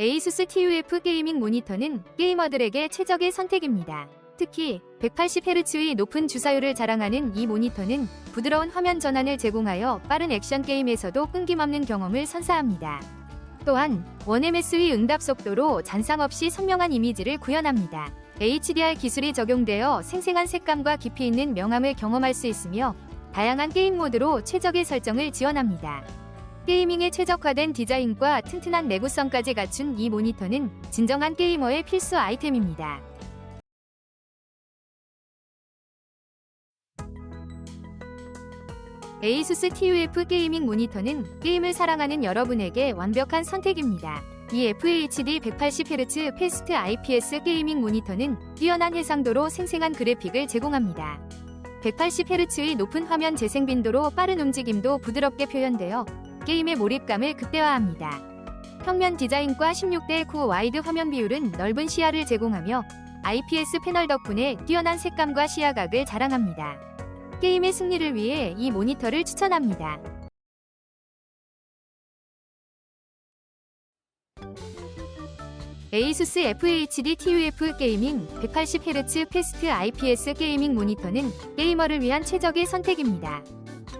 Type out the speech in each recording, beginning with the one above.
ASUS TUF 게이밍 모니터는 게이머들에게 최적의 선택입니다. 특히 180Hz의 높은 주사율을 자랑하는 이 모니터는 부드러운 화면 전환을 제공하여 빠른 액션 게임에서도 끊김없는 경험을 선사합니다. 또한 1MS의 응답 속도로 잔상 없이 선명한 이미지를 구현합니다. HDR 기술이 적용되어 생생한 색감과 깊이 있는 명암을 경험할 수 있으며 다양한 게임 모드로 최적의 설정을 지원합니다. 게이밍에 최적화된 디자인과 튼튼한 내구성까지 갖춘 이 모니터는 진정한 게이머의 필수 아이템입니다. ASUS TUF 게이밍 모니터는 게임을 사랑하는 여러분에게 완벽한 선택입니다. 이 FHD 180Hz 패스트 IPS 게이밍 모니터는 뛰어난 해상도로 생생한 그래픽을 제공합니다. 180Hz의 높은 화면 재생 빈도로 빠른 움직임도 부드럽게 표현되어 게임의 몰입감을 극대화합니다. 평면 디자인과 16대 9 와이드 화면 비율은 넓은 시야를 제공하며 IPS 패널 덕분에 뛰어난 색감과 시야각을 자랑합니다. 게임의 승리를 위해 이 모니터를 추천합니다. ASUS FHD TUF 게이밍 180Hz 패스트 IPS 게이밍 모니터는 게이머를 위한 최적의 선택입니다.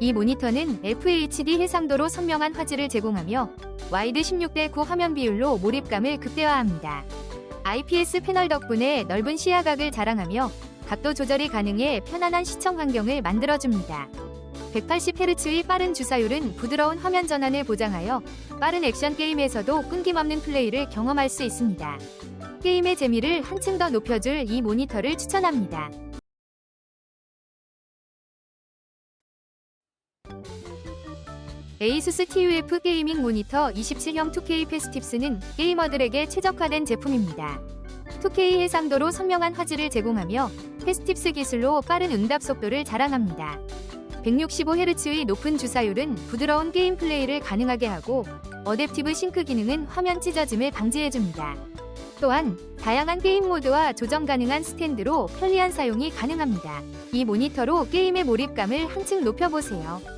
이 모니터는 FHD 해상도로 선명한 화질을 제공하며 와이드 16대 9 화면 비율로 몰입감을 극대화합니다. IPS 패널 덕분에 넓은 시야각을 자랑하며 각도 조절이 가능해 편안한 시청 환경을 만들어줍니다. 180Hz의 빠른 주사율은 부드러운 화면 전환을 보장하여 빠른 액션 게임에서도 끊김없는 플레이를 경험할 수 있습니다. 게임의 재미를 한층 더 높여줄 이 모니터를 추천합니다. ASUS TUF 게이밍 모니터 27형 2K 페스팁스는 게이머들에게 최적화된 제품입니다. 2K 해상도로 선명한 화질을 제공하며 페스팁스 기술로 빠른 응답 속도를 자랑합니다. 165Hz의 높은 주사율은 부드러운 게임 플레이를 가능하게 하고 어댑티브 싱크 기능은 화면 찢어짐을 방지해줍니다. 또한 다양한 게임 모드와 조정 가능한 스탠드로 편리한 사용이 가능합니다. 이 모니터로 게임의 몰입감을 한층 높여보세요.